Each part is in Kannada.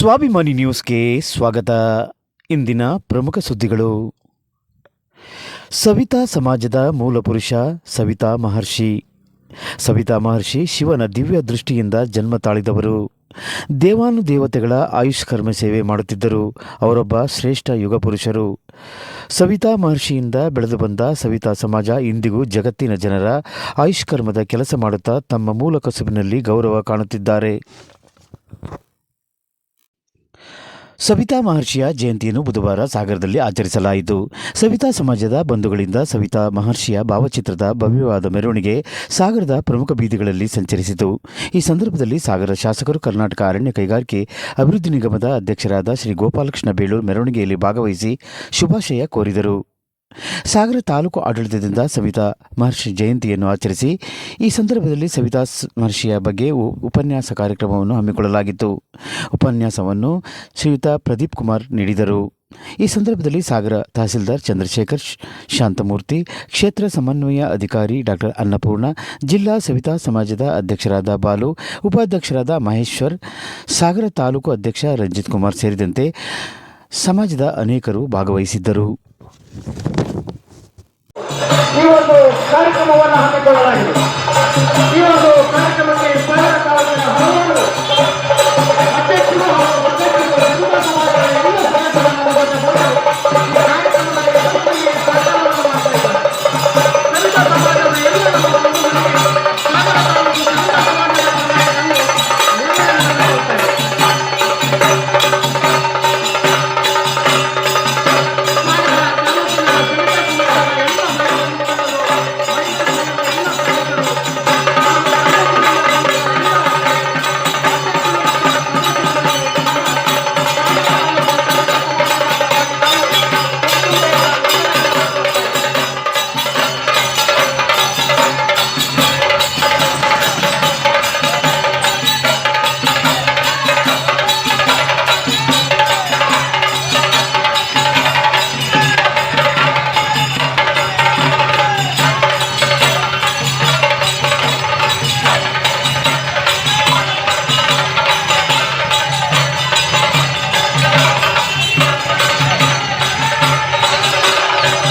ಸ್ವಾಭಿಮಾನಿ ನ್ಯೂಸ್ಗೆ ಸ್ವಾಗತ. ಇಂದಿನ ಪ್ರಮುಖ ಸುದ್ದಿಗಳು. ಸವಿತಾ ಸಮಾಜದ ಮೂಲಪುರುಷ ಸವಿತಾ ಮಹರ್ಷಿ. ಸವಿತಾ ಮಹರ್ಷಿ ಶಿವನ ದಿವ್ಯ ದೃಷ್ಟಿಯಿಂದ ಜನ್ಮ ತಾಳಿದವರು. ದೇವಾನುದೇವತೆಗಳ ಆಯುಷ್ ಕರ್ಮ ಸೇವೆ ಮಾಡುತ್ತಿದ್ದರು. ಅವರೊಬ್ಬ ಶ್ರೇಷ್ಠ ಯುಗ ಪುರುಷರು. ಸವಿತಾ ಮಹರ್ಷಿಯಿಂದ ಬೆಳೆದು ಬಂದ ಸವಿತಾ ಸಮಾಜ ಇಂದಿಗೂ ಜಗತ್ತಿನ ಜನರ ಆಯುಷ್ ಕರ್ಮದ ಕೆಲಸ ಮಾಡುತ್ತಾ ತಮ್ಮ ಮೂಲ ಕಸುಬಿನಲ್ಲಿ ಗೌರವ ಕಾಣುತ್ತಿದ್ದಾರೆ. ಸವಿತಾ ಮಹರ್ಷಿಯ ಜಯಂತಿಯನ್ನು ಬುಧವಾರ ಸಾಗರದಲ್ಲಿ ಆಚರಿಸಲಾಯಿತು. ಸವಿತಾ ಸಮಾಜದ ಬಂಧುಗಳಿಂದ ಸವಿತಾ ಮಹರ್ಷಿಯ ಭಾವಚಿತ್ರದ ಭವ್ಯವಾದ ಮೆರವಣಿಗೆ ಸಾಗರದ ಪ್ರಮುಖ ಬೀದಿಗಳಲ್ಲಿ ಸಂಚರಿಸಿತು. ಈ ಸಂದರ್ಭದಲ್ಲಿ ಸಾಗರ ಶಾಸಕರು ಕರ್ನಾಟಕ ಅರಣ್ಯ ಕೈಗಾರಿಕೆ ಅಭಿವೃದ್ಧಿ ನಿಗಮದ ಅಧ್ಯಕ್ಷರಾದ ಶ್ರೀ ಗೋಪಾಲಕೃಷ್ಣ ಬೇಳೂರು ಮೆರವಣಿಗೆಯಲ್ಲಿ ಭಾಗವಹಿಸಿ ಶುಭಾಶಯ ಕೋರಿದರು. ಸಾಗರ ತಾಲೂಕು ಆಡಳಿತದಿಂದ ಸವಿತಾ ಮಹರ್ಷಿ ಜಯಂತಿಯನ್ನು ಆಚರಿಸಿ, ಈ ಸಂದರ್ಭದಲ್ಲಿ ಸವಿತಾ ಮಹರ್ಷಿಯ ಬಗ್ಗೆ ಉಪನ್ಯಾಸ ಕಾರ್ಯಕ್ರಮವನ್ನು ಹಮ್ಮಿಕೊಳ್ಳಲಾಗಿತ್ತು. ಉಪನ್ಯಾಸವನ್ನು ಶ್ರೀಯುತ ಪ್ರದೀಪ್ ಕುಮಾರ್ ನೀಡಿದರು. ಈ ಸಂದರ್ಭದಲ್ಲಿ ಸಾಗರ ತಹಸೀಲ್ದಾರ್ ಚಂದ್ರಶೇಖರ್ ಶಾಂತಮೂರ್ತಿ, ಕ್ಷೇತ್ರ ಸಮನ್ವಯ ಅಧಿಕಾರಿ ಡಾಕ್ಟರ್ ಅನ್ನಪೂರ್ಣ, ಜಿಲ್ಲಾ ಸವಿತಾ ಸಮಾಜದ ಅಧ್ಯಕ್ಷರಾದ ಬಾಲು, ಉಪಾಧ್ಯಕ್ಷರಾದ ಮಹೇಶ್ವರ್, ಸಾಗರ ತಾಲೂಕು ಅಧ್ಯಕ್ಷ ರಂಜಿತ್ ಕುಮಾರ್ ಸೇರಿದಂತೆ ಸಮಾಜದ ಅನೇಕರು ಭಾಗವಹಿಸಿದ್ದರು. ಈ ಒಂದು ಕಾರ್ಯಕ್ರಮವನ್ನು ಹಮ್ಮಿಕೊಳ್ಳಲಾಗಿದೆ.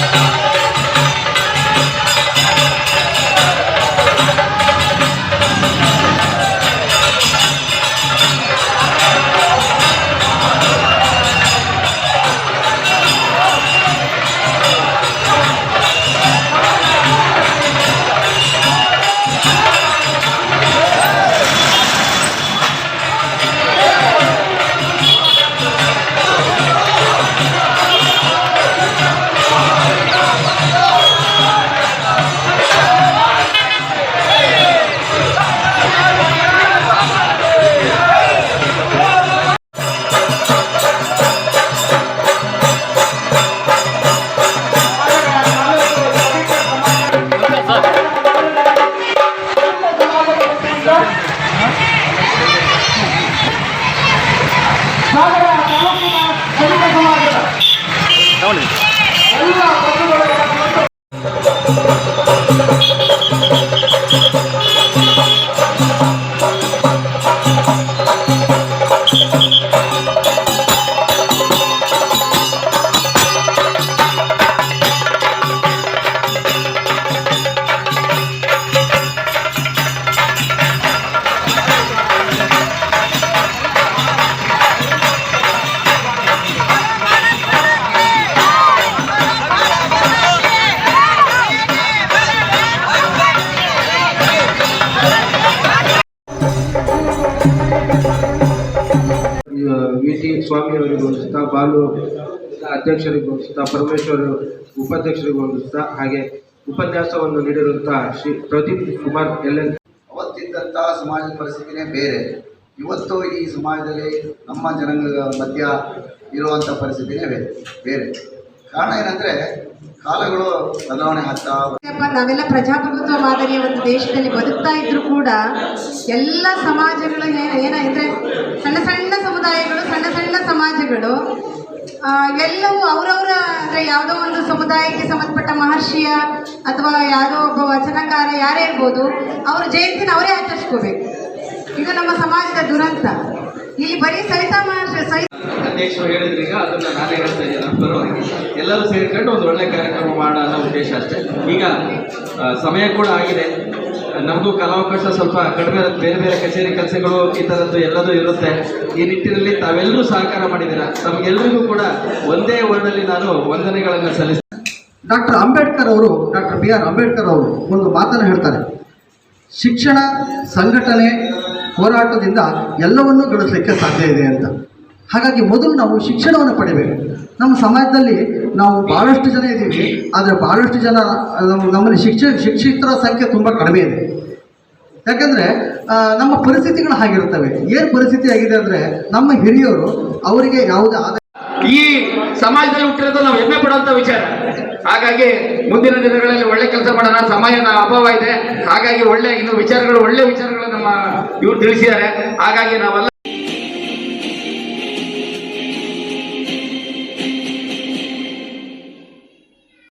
ಸಾಗರ ಎಲ್ಲ ಸ್ವಾಮಿಯವರಿಗೂ ವಂದಿಸ್ತಾ ಬಾಲು ಅಧ್ಯಕ್ಷರಿಗೂ ವಂದಿಸ್ತಾ ಪರಮೇಶ್ವರ ಉಪಾಧ್ಯಕ್ಷರಿಗೂ ವಂದಿಸ್ತಾ ಹಾಗೆ ಉಪನ್ಯಾಸವನ್ನು ನೀಡಿರುವಂತಹ ಶ್ರೀ ಪ್ರದೀಪ್ ಕುಮಾರ್ ಎಲ್ ಎನ್. ಅವತ್ತಿದ್ದಂತಹ ಸಮಾಜದ ಪರಿಸ್ಥಿತಿನೇ ಬೇರೆ. ಇವತ್ತು ಈ ಸಮಾಜದಲ್ಲಿ ನಮ್ಮ ಜನಾಂಗದ ಮಧ್ಯ ಇರುವಂಥ ಪರಿಸ್ಥಿತಿನೇ ಬೇರೆ ಬೇರೆ. ಕಾರಣ ಏನಂದರೆ ಕಾಲಗಳು ಬದಲಾವಣೆ ಆಗ್ತಾ ಯಪ್ಪ, ನಾವೆಲ್ಲ ಪ್ರಜಾಪ್ರಭುತ್ವ ಮಾದರಿಯ ಒಂದು ದೇಶದಲ್ಲಿ ಬದುಕ್ತಾ ಇದ್ರು ಕೂಡ ಎಲ್ಲ ಸಮಾಜಗಳು ಏನ ಏನಂದ್ರೆ ಸಣ್ಣ ಸಣ್ಣ ಸಮುದಾಯಗಳು ಸಮಾಜಗಳು ಎಲ್ಲವೂ ಅವರವರ ಅಂದರೆ ಯಾವುದೋ ಒಂದು ಸಮುದಾಯಕ್ಕೆ ಸಂಬಂಧಪಟ್ಟ ಮಹರ್ಷಿಯ ಅಥವಾ ಯಾವುದೋ ಒಬ್ಬ ವಚನಕಾರ ಯಾರೇ ಇರ್ಬೋದು, ಅವ್ರ ಜಯಂತಿನ ಅವರೇ ಆಚರಿಸ್ಕೋಬೇಕು. ಇದು ನಮ್ಮ ಸಮಾಜದ ದುರಂತ. ಇಲ್ಲಿ ಬರೀ ಸವಿತಾ ಮಹರ್ಷಿ ಸವಿ ಎಲ್ಲರೂ ಸೇರಿಕೊಂಡು ಒಂದು ಒಳ್ಳೆ ಕಾರ್ಯಕ್ರಮ ಮಾಡೋ ಅನ್ನೋ ಉದ್ದೇಶ ಅಷ್ಟೇ. ಈಗ ಸಮಯ ಕೂಡ ಆಗಿದೆ. ನಮಗೂ ಕಲಾವಕಾಶ ಸ್ವಲ್ಪ ಕಡಿಮೆ ಬೇರೆ ಬೇರೆ ಕಚೇರಿ ಕೆಲಸಗಳು ಈ ಥರದ್ದು ಎಲ್ಲದೂ ಇರುತ್ತೆ. ಈ ನಿಟ್ಟಿನಲ್ಲಿ ತಾವೆಲ್ಲರೂ ಸಹಕಾರ ಮಾಡಿದ್ದೀರಾ? ತಮಗೆಲ್ಲರಿಗೂ ಕೂಡ ಒಂದೇ ವರ್ಡಲ್ಲಿ ನಾನು ವಂದನೆಗಳನ್ನು ಸಲ್ಲಿಸ ಡಾಕ್ಟರ್ ಅಂಬೇಡ್ಕರ್ ಅವರು, ಡಾಕ್ಟರ್ ಬಿ ಆರ್ ಅಂಬೇಡ್ಕರ್ ಅವರು ಒಂದು ಮಾತನ್ನು ಹೇಳ್ತಾರೆ. ಶಿಕ್ಷಣ, ಸಂಘಟನೆ, ಹೋರಾಟದಿಂದ ಎಲ್ಲವನ್ನೂ ಗಳಿಸಲಿಕ್ಕೆ ಸಾಧ್ಯ ಇದೆ ಅಂತ. ಹಾಗಾಗಿ ಮೊದಲು ನಾವು ಶಿಕ್ಷಣವನ್ನು ಪಡಿಬೇಕು. ನಮ್ಮ ಸಮಾಜದಲ್ಲಿ ನಾವು ಭಾಳಷ್ಟು ಜನ ಇದ್ದೀವಿ, ಆದರೆ ಭಾಳಷ್ಟು ಜನ ನಮ್ಮ- ನಮ್ಮಲ್ಲಿ ಶಿಕ್ಷ, ಶಿಕ್ಷಿತರ ಸಂಖ್ಯೆ ತುಂಬ ಕಡಿಮೆ ಇದೆ. ಯಾಕಂದರೆ ನಮ್ಮ ಪರಿಸ್ಥಿತಿಗಳು ಹಾಗಿರ್ತವೆ ಏನು ಪರಿಸ್ಥಿತಿ ಆಗಿದೆ ಅಂದರೆ, ನಮ್ಮ ಹಿರಿಯರು ಅವರಿಗೆ ಯಾವುದೇ ಆದಾಯ ಈ ಸಮಾಜದಲ್ಲಿ ಹುಟ್ಟಿರೋದು ನಾವು ಹೆಮ್ಮೆ ಪಡುವಂತ ವಿಚಾರ. ಹಾಗಾಗಿ ಮುಂದಿನ ದಿನಗಳಲ್ಲಿ ಒಳ್ಳೆ ಕೆಲಸ ಮಾಡೋಣ ಸಮಯದ ಅಭಾವ ಇದೆ. ಹಾಗಾಗಿ ಒಳ್ಳೆ, ಇನ್ನು ವಿಚಾರಗಳು, ಒಳ್ಳೆ ವಿಚಾರಗಳು ನಮ್ಮ ಇವ್ರು ತಿಳಿಸಿದ್ದಾರೆ. ಹಾಗಾಗಿ ನಾವೆಲ್ಲ